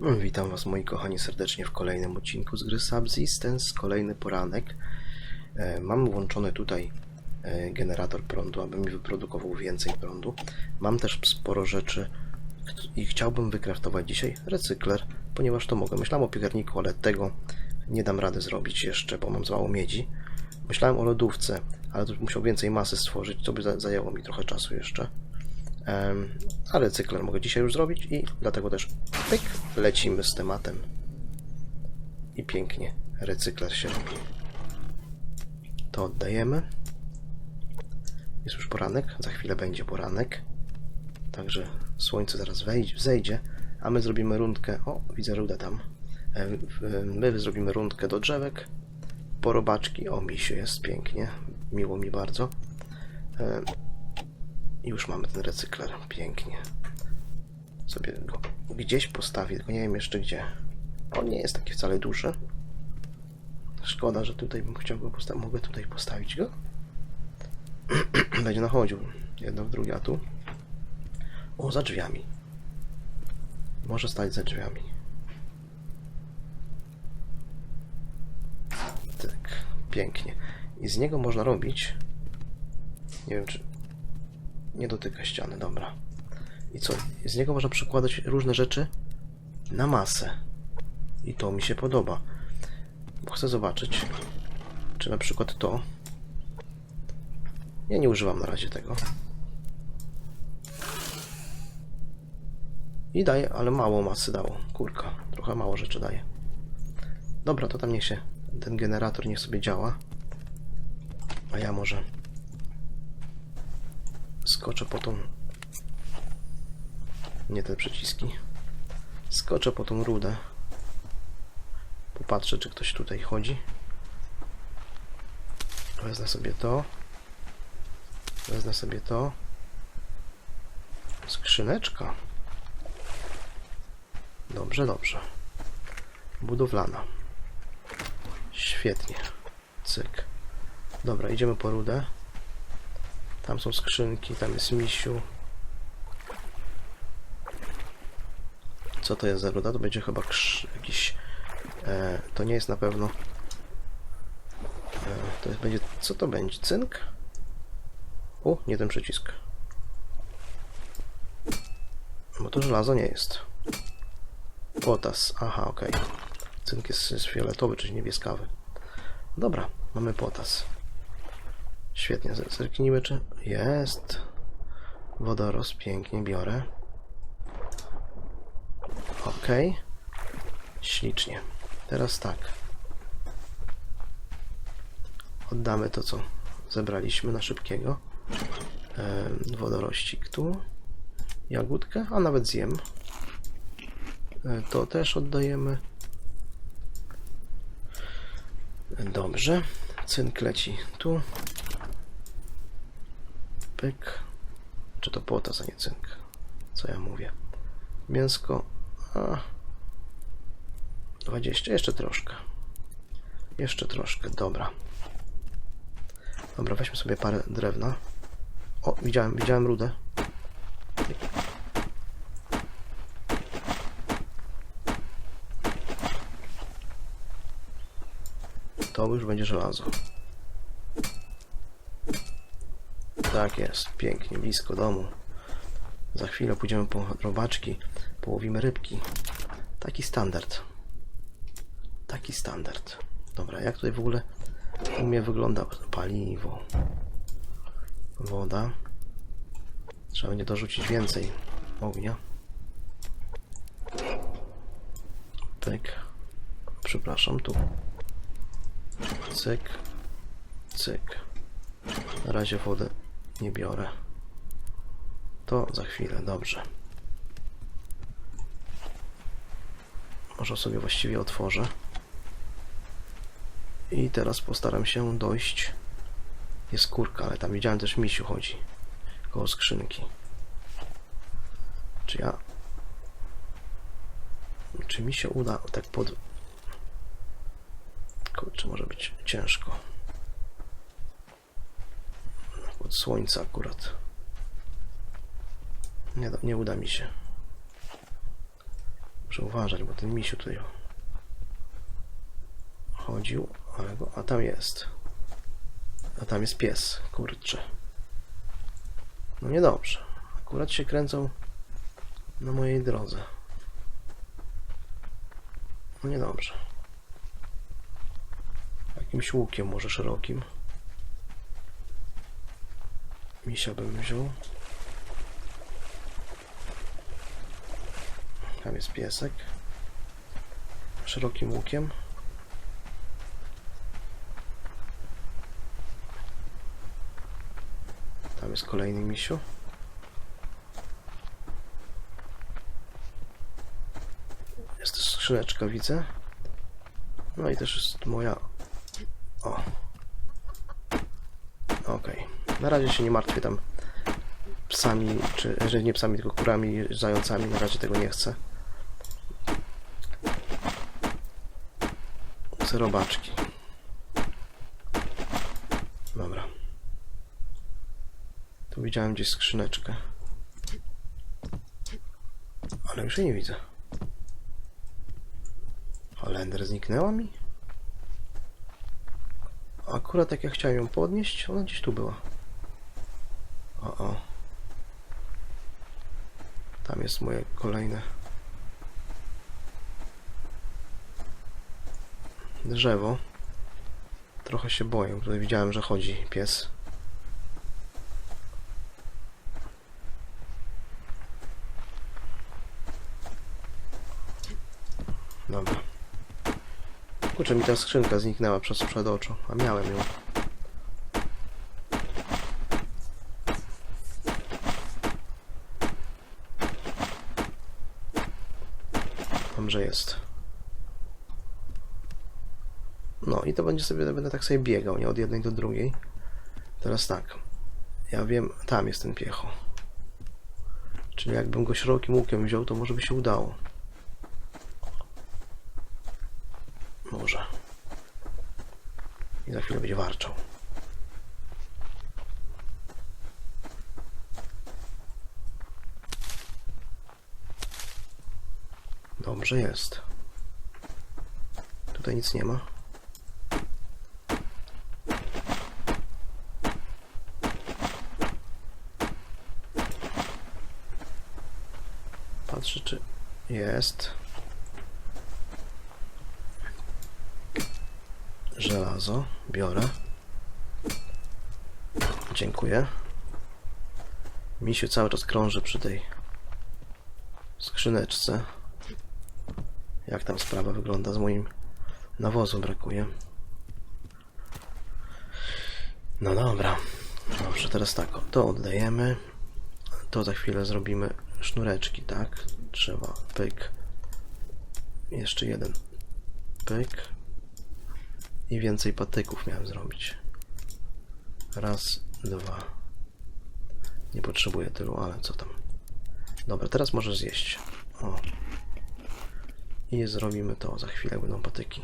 Witam Was moi kochani serdecznie w kolejnym odcinku z gry Subsistence, kolejny poranek. E, Mam włączony tutaj e, generator prądu, aby mi wyprodukował więcej prądu. Mam też sporo rzeczy i chciałbym wykraftować dzisiaj recykler, ponieważ to mogę. Myślałem o piekarniku, ale tego nie dam rady zrobić jeszcze, bo mam za mało miedzi. Myślałem o lodówce, ale to musiał więcej masy stworzyć, co by za- zajęło mi trochę czasu jeszcze. Em, a recykler mogę dzisiaj już zrobić i dlatego też pyk, lecimy z tematem. I pięknie recykler się robi. To oddajemy. Jest już poranek, za chwilę będzie poranek. Także słońce zaraz wejdzie, wzejdzie, a my zrobimy rundkę. O, widzę rudę tam. My zrobimy rundkę do drzewek, po robaczki. O, misiu jest pięknie, miło mi bardzo. I już mamy ten recykler. Pięknie. Sobie go gdzieś postawię, tylko nie wiem jeszcze gdzie. On nie jest taki wcale duży. Szkoda, że tutaj bym chciał go postawić. Mogę tutaj postawić go? Będzie nachodził. Jedno w drugie, a tu? O, za drzwiami. Może stać za drzwiami. Tak, pięknie. I z niego można robić. Nie wiem, czy nie dotyka ściany, dobra. I co? Z niego można przykładać różne rzeczy na masę. I to mi się podoba. Bo chcę zobaczyć, czy na przykład to. Ja nie używam na razie tego. I daje, ale mało masy dało. Kurka, trochę mało rzeczy daje. Dobra, to tam niech się ten generator niech sobie działa. A ja może skoczę po tą... Nie te przyciski. Skoczę po tą rudę. Popatrzę, czy ktoś tutaj chodzi. Wezmę sobie to. Wezmę sobie to. Skrzyneczka. Dobrze, dobrze. Budowlana. Świetnie. Cyk. Dobra, idziemy po rudę. Tam są skrzynki, tam jest misiu. Co to jest za ruda? To będzie chyba jakiś... E, to nie jest na pewno... E, to jest, będzie... Co to będzie? Cynk? O, nie ten przycisk. Bo to żelazo nie jest. Potas. Aha, okej. Cynk jest, jest fioletowy, czyli niebieskawy. Dobra, mamy potas. Świetnie, zer- zerknijmy czy... Jest. Wodorost, pięknie, biorę. Ok. Ślicznie. Teraz tak. Oddamy to, co zebraliśmy na szybkiego. Em, Wodorościk tu. Jagódkę, a nawet zjem. E, To też oddajemy. Dobrze. Cynk leci tu. Pyk. Czy to potas, a nie cynk? Co ja mówię? Mięsko. A. 20, jeszcze troszkę. Jeszcze troszkę, dobra. Dobra, weźmy sobie parę drewna. O, widziałem, widziałem rudę. To już będzie żelazo. Tak jest, pięknie, blisko domu. Za chwilę pójdziemy po robaczki, połowimy rybki. Taki standard. Taki standard. Dobra, jak tutaj w ogóle u mnie wygląda paliwo? Woda. Trzeba będzie dorzucić więcej ognia. Pyk. Przepraszam, tu. Cyk. Cyk. Na razie wodę nie biorę. To za chwilę, dobrze. Może sobie właściwie otworzę. I teraz postaram się dojść. Jest kurka, ale tam widziałem też misiu chodzi. Koło skrzynki. Czy ja... Czy mi się uda tak pod... Kurczę, może być ciężko. Od słońca akurat. Nie, nie uda mi się. Muszę uważać, bo ten misiu tutaj chodził, ale go... A tam jest. A tam jest pies, kurczę. No niedobrze. Akurat się kręcą na mojej drodze. No niedobrze. Jakimś łukiem może szerokim. Misia bym wziął. Tam jest piesek. Szerokim łukiem. Tam jest kolejny misiu. Jest też skrzyneczka, widzę. No i też jest moja... O. Okej. Na razie się nie martwię tam psami, czy że nie psami, tylko kurami, zającami. Na razie tego nie chcę. Chcę robaczki. Dobra. Tu widziałem gdzieś skrzyneczkę. Ale już jej nie widzę. Holender zniknęła mi? Akurat jak ja chciałem ją podnieść, ona gdzieś tu była. O, o. Tam jest moje kolejne drzewo. Trochę się boję. Tutaj widziałem, że chodzi pies. Dobra. Kurczę, mi ta skrzynka zniknęła przez przed oczu, a miałem ją. Dobrze jest. No i to będzie sobie, będę tak sobie biegał, nie od jednej do drugiej. Teraz tak. Ja wiem, tam jest ten piecho. Czyli jakbym go szerokim łukiem wziął, to może by się udało. Może. I za chwilę będzie warczał. Dobrze jest. Tutaj nic nie ma. Patrzę, czy jest. Żelazo. Biorę. Dziękuję. Misiu cały czas krąży przy tej skrzyneczce. Jak tam sprawa wygląda z moim nawozu brakuje. No dobra. Dobrze, teraz tak, to oddajemy. To za chwilę zrobimy sznureczki, tak? Trzeba pyk. Jeszcze jeden pyk. I więcej patyków miałem zrobić. Raz, dwa. Nie potrzebuję tylu, ale co tam. Dobra, teraz możesz zjeść. O. I zrobimy to. Za chwilę będą patyki.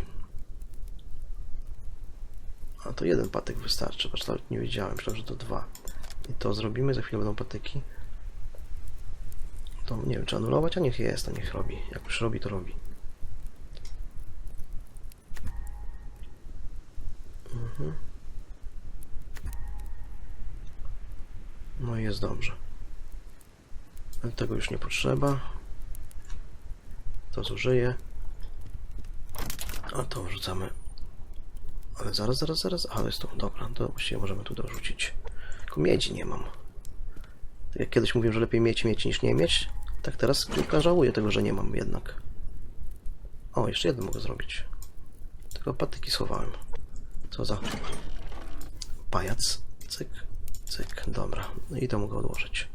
A to jeden patyk wystarczy. Patrz, nawet nie wiedziałem. Myślałem, że to dwa. I to zrobimy. Za chwilę będą patyki. To nie wiem, czy anulować, a niech jest, a niech robi. Jak już robi, to robi. Mhm. No i jest dobrze. Tego już nie potrzeba. To zużyję. A to wrzucamy. Ale zaraz, zaraz, zaraz. A, jest tu. Dobra, to właściwie możemy tu dorzucić. Tylko miedzi nie mam. Tak jak kiedyś mówiłem, że lepiej mieć mieć niż nie mieć, tak teraz żałuję tego, że nie mam jednak. O, jeszcze jeden mogę zrobić. Tylko patyki schowałem. Co za pajac. Cyk, cyk. Dobra. No i to mogę odłożyć.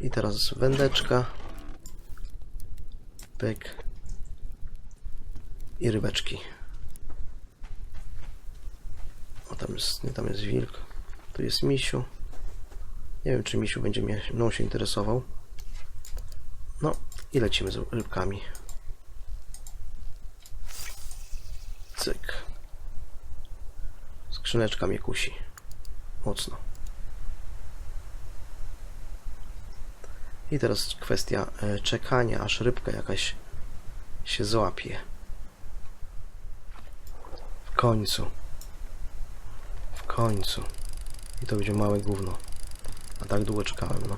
I teraz wędeczka. Pyk. I rybeczki. O, tam jest, nie, tam jest wilk. Tu jest misiu. Nie wiem, czy misiu będzie mnie, mną się interesował. No i lecimy z rybkami. Cyk. Skrzyneczka mnie kusi. Mocno. I teraz kwestia e, czekania, aż rybka jakaś się złapie. Końcu. W końcu. I to będzie małe gówno. A tak długo czekałem, no.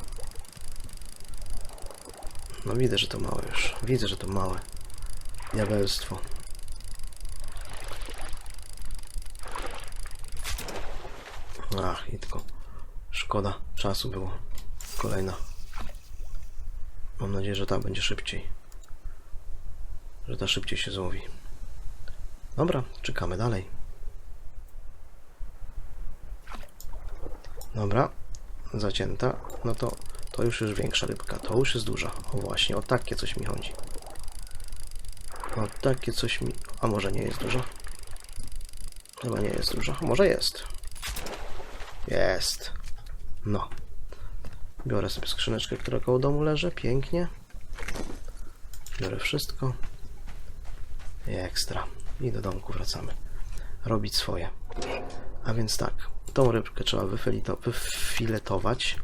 No widzę, że to małe już. Widzę, że to małe. Diabelstwo. Ach, i tylko szkoda czasu było. Kolejna. Mam nadzieję, że ta będzie szybciej. Że ta szybciej się złowi. Dobra, czekamy dalej. Dobra, zacięta. No to to już jest większa rybka. To już jest duża. O właśnie, o takie coś mi chodzi. O takie coś mi... A może nie jest duża? Chyba nie jest duża. Może jest. Jest. No. Biorę sobie skrzyneczkę, która koło domu leży. Pięknie. Biorę wszystko. I ekstra. I do domku wracamy. Robić swoje. A więc tak. Tą rybkę trzeba wyfiletować.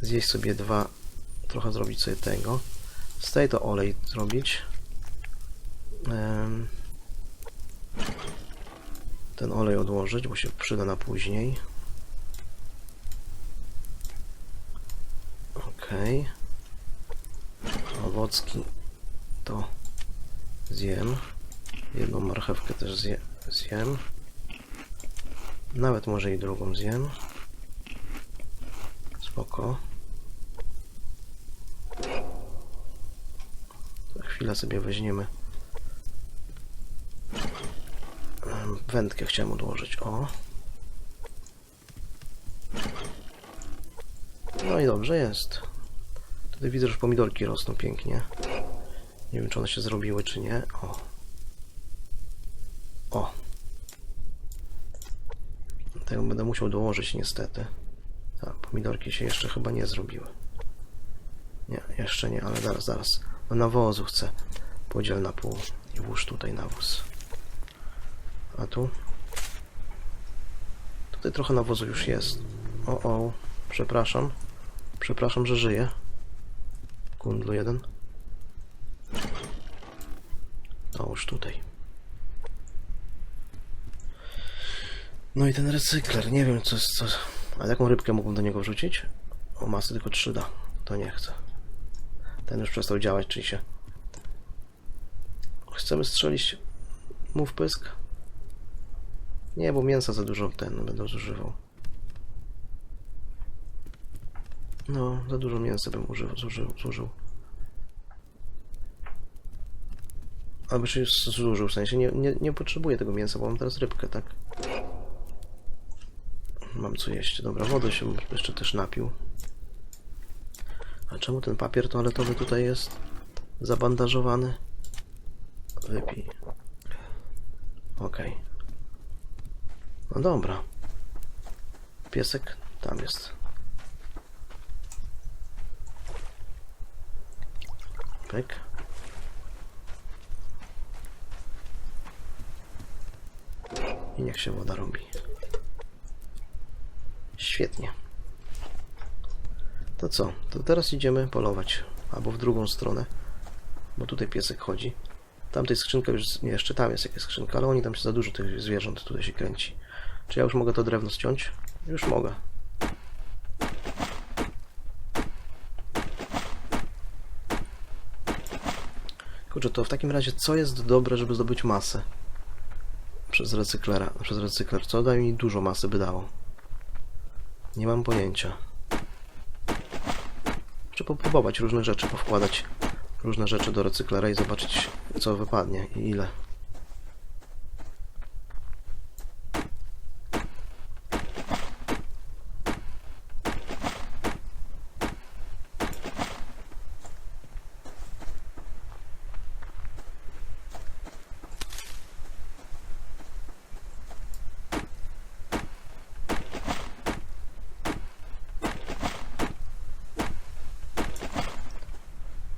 Zjeść sobie dwa. Trochę zrobić sobie tego. Z tej to olej zrobić. Ten olej odłożyć, bo się przyda na później. Okej. Owocki to zjem. Jedną marchewkę też zje, zjem. Nawet może i drugą zjem. Spoko. Za chwilę sobie weźmiemy. Em, Wędkę chciałem odłożyć. O. No i dobrze jest. Tutaj widzę, że pomidorki rosną pięknie. Nie wiem, czy one się zrobiły, czy nie. O. Tego będę musiał dołożyć niestety. Tak, pomidorki się jeszcze chyba nie zrobiły. Nie, jeszcze nie, ale zaraz, zaraz. No nawozu chcę. Podziel na pół i włóż tutaj nawóz. A tu? Tutaj trochę nawozu już jest. O, o, przepraszam. Przepraszam, że żyję. Kundlu jeden. Już tutaj. No i ten recykler, nie wiem co jest, co... A jaką rybkę mógłbym do niego wrzucić? O, masy tylko 3 da. To nie chcę. Ten już przestał działać, czyli się... Chcemy strzelić mu w pysk? Nie, bo mięsa za dużo ten będę zużywał. No, za dużo mięsa bym użył, zużył, zużył. Albo się zużył, w sensie nie, nie, nie potrzebuję tego mięsa, bo mam teraz rybkę, tak? Mam co jeść. Dobra, wodę się jeszcze też napił. A czemu ten papier toaletowy tutaj jest zabandażowany? Wypij. Okej. No dobra. Piesek tam jest. Pyk. I niech się woda robi. Świetnie. To co? To teraz idziemy polować. Albo w drugą stronę. Bo tutaj piesek chodzi. Tamtej skrzynka już... Nie, jeszcze tam jest jakaś skrzynka, ale oni tam się za dużo tych zwierząt tutaj się kręci. Czy ja już mogę to drewno ściąć? Już mogę. Kurczę, to w takim razie co jest dobre, żeby zdobyć masę? Przez recyklera, przez recykler. Co daje mi dużo masy by dało? Nie mam pojęcia. Trzeba popróbować różne rzeczy, powkładać różne rzeczy do recyklera i zobaczyć co wypadnie i ile.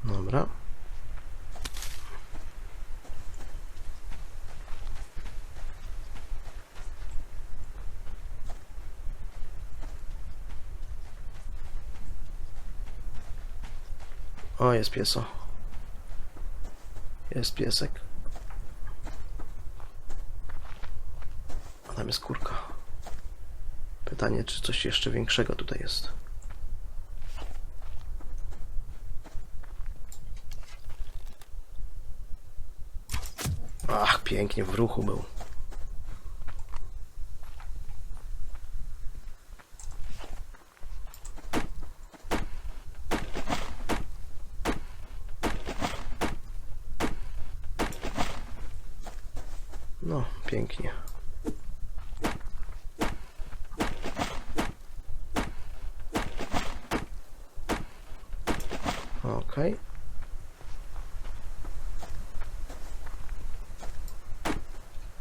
Dobra. O, jest pieso. Jest piesek. A tam jest kurka. Pytanie, czy coś jeszcze większego tutaj jest. Ach, pięknie, w ruchu był. No, pięknie.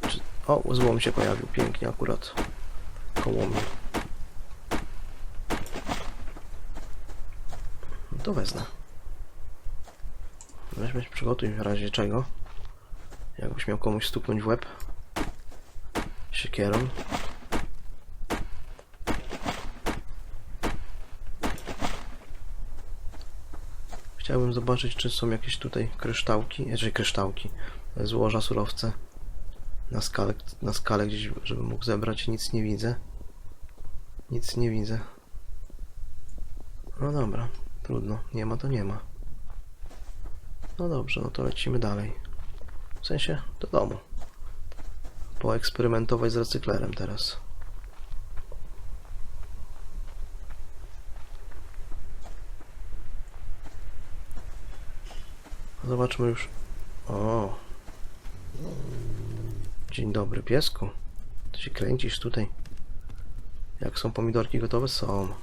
Czy... O, złom się pojawił pięknie akurat koło mnie. No to wezmę. Weźmy przygotuj w razie czego. Jakbyś miał komuś stuknąć w łeb siekierą. Chciałbym zobaczyć, czy są jakieś tutaj kryształki, jeżeli kryształki, złoża, surowce na skalę, na skalę gdzieś, żebym mógł zebrać. Nic nie widzę. Nic nie widzę. No dobra, trudno. Nie ma to nie ma. No dobrze, no to lecimy dalej. W sensie do domu. Poeksperymentować z recyklerem teraz. Zobaczmy już. O. Dzień dobry, piesku. Ty się kręcisz tutaj. Jak są pomidorki gotowe? Są.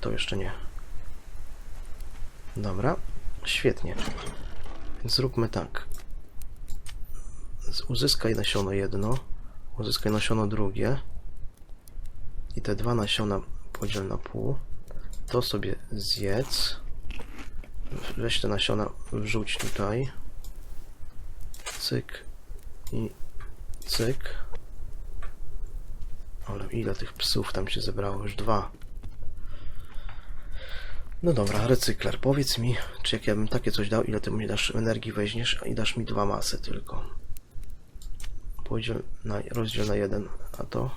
To jeszcze nie. Dobra, świetnie. Więc zróbmy tak. Uzyskaj nasiono jedno, uzyskaj nasiono drugie i te dwa nasiona podziel na pół. To sobie zjedz. Weź te nasiona, wrzuć tutaj. Cyk i cyk. Ale ile tych psów tam się zebrało? Już dwa. No dobra, recykler. Powiedz mi, czy jak ja bym takie coś dał, ile ty mi dasz energii weźmiesz i dasz mi dwa masy tylko. Podziel na, rozdziel na jeden, a to?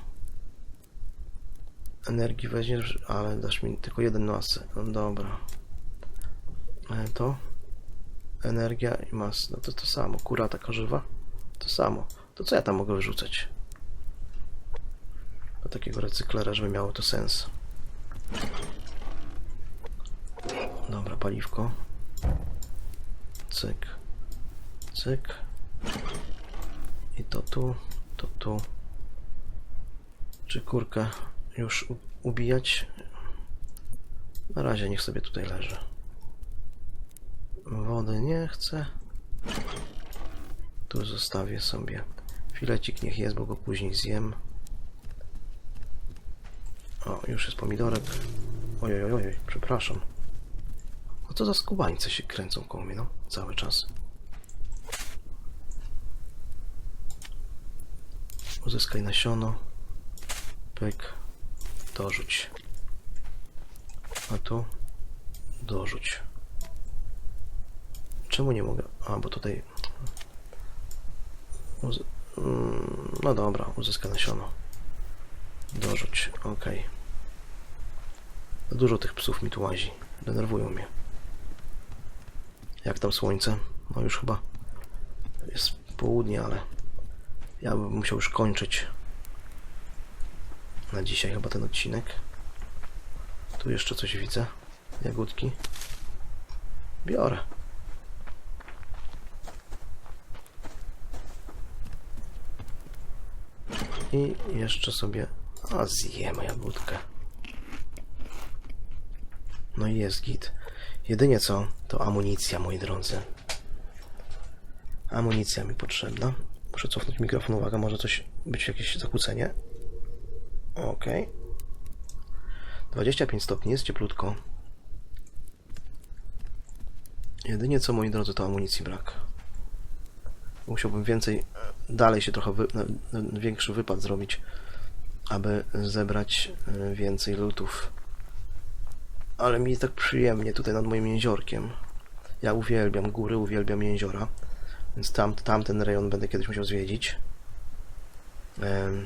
Energii weźmiesz, ale dasz mi tylko jeden masę. No dobra. Ale to? Energia i mas. No to to samo. Kura taka żywa? To samo. To co ja tam mogę wyrzucać? Do takiego recyklera, żeby miało to sens. Dobra, paliwko. Cyk. Cyk. I to tu, to tu. Czy kurkę już ubijać? Na razie niech sobie tutaj leży. Wody nie chcę. Tu zostawię sobie. Filecik niech jest, bo go później zjem. O, już jest pomidorek. Ojej, ojej, ojej, przepraszam. No co za skubańce się kręcą koło mnie, no, cały czas. Uzyskaj nasiono. Pyk. Dorzuć. A tu dorzuć. Czemu nie mogę? A, bo tutaj... Uz... Mm, No dobra, uzyskaj nasiono. Dorzuć. Za Dużo tych psów mi tu łazi. Denerwują mnie. Jak tam słońce? No już chyba jest południe, ale ja bym musiał już kończyć na dzisiaj chyba ten odcinek. Tu jeszcze coś widzę. Jagódki. Biorę. I jeszcze sobie... A, zjemy jagódkę. No i jest git. Jedynie co, to amunicja, moi drodzy. Amunicja mi potrzebna. Muszę cofnąć mikrofon, uwaga, może coś być jakieś zakłócenie. Ok. 25 stopni, jest cieplutko. Jedynie co, moi drodzy, to amunicji brak. Musiałbym więcej, dalej się trochę, wy, większy wypad zrobić, aby zebrać e, więcej lutów. Ale mi tak przyjemnie tutaj nad moim jeziorkiem. Ja uwielbiam góry, uwielbiam jeziora, więc tam, tamten rejon będę kiedyś musiał zwiedzić.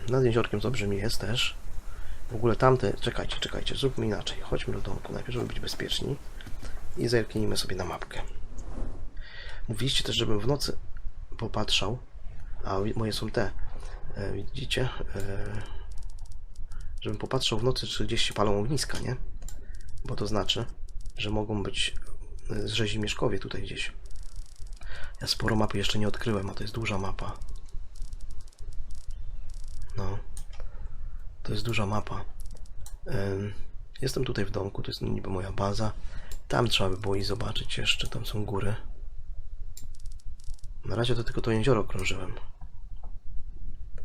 Nad jeziorkiem dobrze mi jest też. W ogóle tamte, czekajcie, czekajcie, zróbmy inaczej. Chodźmy do domku najpierw, żeby być bezpieczni i zerknijmy sobie na mapkę. Mówiliście też, żebym w nocy popatrzał, a moje są te, e, widzicie, e, żebym popatrzał w nocy, czy gdzieś się palą ogniska, nie? Bo to znaczy, że mogą być e, rzezimieszkowie tutaj gdzieś. Ja sporo mapy jeszcze nie odkryłem, a to jest duża mapa. No. To jest duża mapa. Em, Jestem tutaj w domku, to jest niby moja baza. Tam trzeba by było i zobaczyć jeszcze, tam są góry. Na razie to tylko to jezioro krążyłem.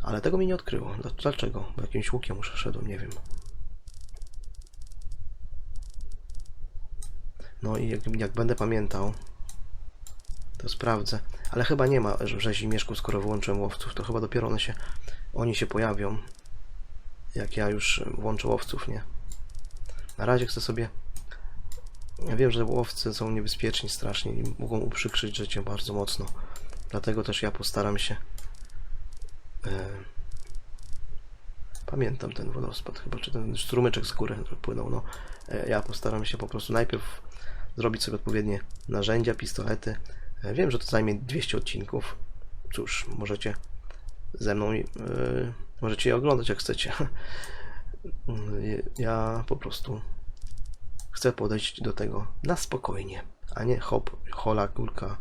Ale tego mi nie odkryło. Dla- Dlaczego? Bo jakimś łukiem już szedłem, nie wiem. No i jak, jak będę pamiętał, to sprawdzę. Ale chyba nie ma rzezi mieszków, skoro wyłączyłem łowców. To chyba dopiero one się, oni się pojawią, jak ja już włączę łowców, nie? Na razie chcę sobie... Ja wiem, że łowcy są niebezpieczni strasznie i mogą uprzykrzyć życie bardzo mocno. Dlatego też ja postaram się... E... Pamiętam ten wodospad chyba, czy ten strumyczek z góry płynął, no. E, Ja postaram się po prostu najpierw zrobić sobie odpowiednie narzędzia, pistolety. E, Wiem, że to zajmie 200 odcinków. Cóż, możecie ze mną, e, możecie je oglądać jak chcecie. Ja po prostu chcę podejść do tego na spokojnie, a nie hop, hola, kulka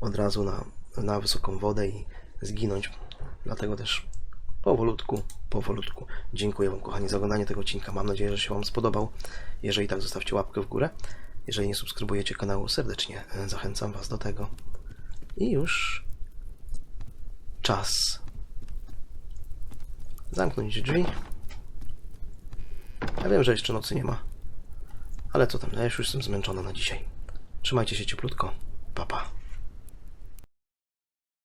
od razu na, na wysoką wodę i zginąć. Dlatego też powolutku, powolutku. Dziękuję Wam, kochani, za oglądanie tego odcinka. Mam nadzieję, że się Wam spodobał. Jeżeli tak, zostawcie łapkę w górę. Jeżeli nie subskrybujecie kanału, serdecznie e, zachęcam Was do tego. I już czas zamknąć drzwi. Ja wiem, że jeszcze nocy nie ma. Ale co tam, ja już jestem zmęczona na dzisiaj. Trzymajcie się cieplutko. Pa, pa.